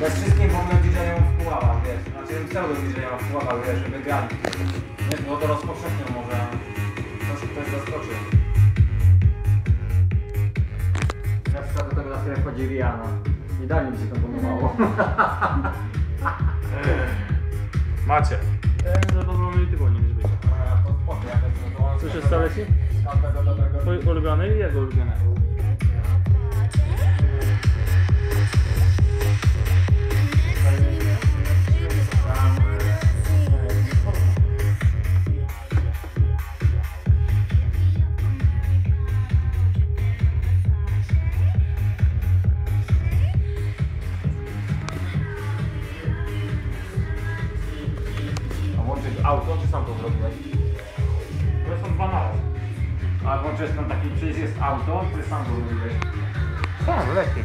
We wszystkim w ogóle DJ-ą w pułapach, wiesz. Znaczy pseudo DJ-ą w pułapach, wiesz, żeby grali. Nie, było to rozpowszechnią może. Ktoś ktoś zaskoczył. Przykład do tego na chwilę wchodzi Rihanna. Idealnie mi się to podobało. Macie. Zadowolony tygodnie nie być. Co się stało ci? Każdego dobrego Twój ulubiony i jego ulubiony. Auto, czy sam to zrobiłeś? To są dwa naraz. A włączyłeś tam taki przycisk jest auto, czy sam to zrobiłeś? Tak, lepiej.